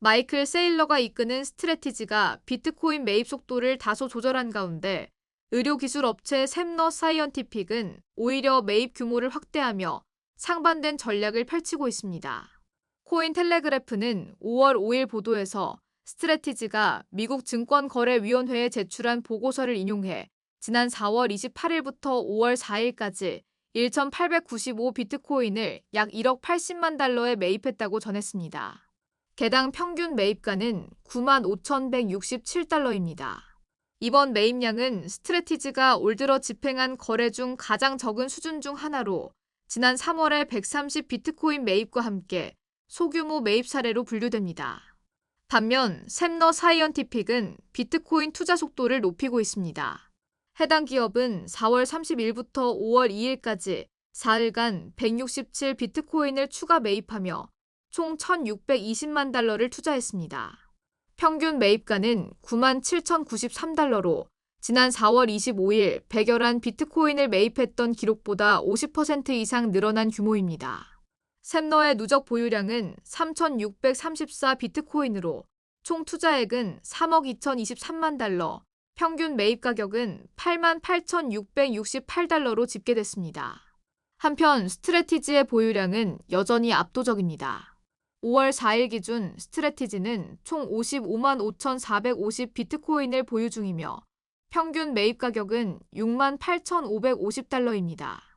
마이클 세일러가 이끄는 스트레티지가 비트코인 매입 속도를 다소 조절한 가운데 의료기술 업체 샘너 사이언티픽은 오히려 매입 규모를 확대하며 상반된 전략을 펼치고 있습니다. 코인 텔레그래프는 5월 5일 보도에서 스트레티지가 미국 증권거래위원회에 제출한 보고서를 인용해 지난 4월 28일부터 5월 4일까지 1,895 비트코인을 약 1억 80만 달러에 매입했다고 전했습니다. 개당 평균 매입가는 95,167달러입니다. 이번 매입량은 스트레티지가 올 들어 집행한 거래 중 가장 적은 수준 중 하나로 지난 3월에 130 비트코인 매입과 함께 소규모 매입 사례로 분류됩니다. 반면 샘너 사이언티픽은 비트코인 투자 속도를 높이고 있습니다. 해당 기업은 4월 30일부터 5월 2일까지 4일간 167 비트코인을 추가 매입하며 총 1,620만 달러를 투자했습니다. 평균 매입가는 9만 7,093달러로 지난 4월 25일 100여란 비트코인을 매입했던 기록보다 50% 이상 늘어난 규모입니다. 샘너의 누적 보유량은 3,634 비트코인으로 총 투자액은 3억 2,023만 달러, 평균 매입 가격은 8만 8,668달러로 집계됐습니다. 한편 스트레티지의 보유량은 여전히 압도적입니다. 5월 4일 기준 스트레티지는 총 55만 5,450 비트코인을 보유 중이며 평균 매입 가격은 6만 8,550달러입니다.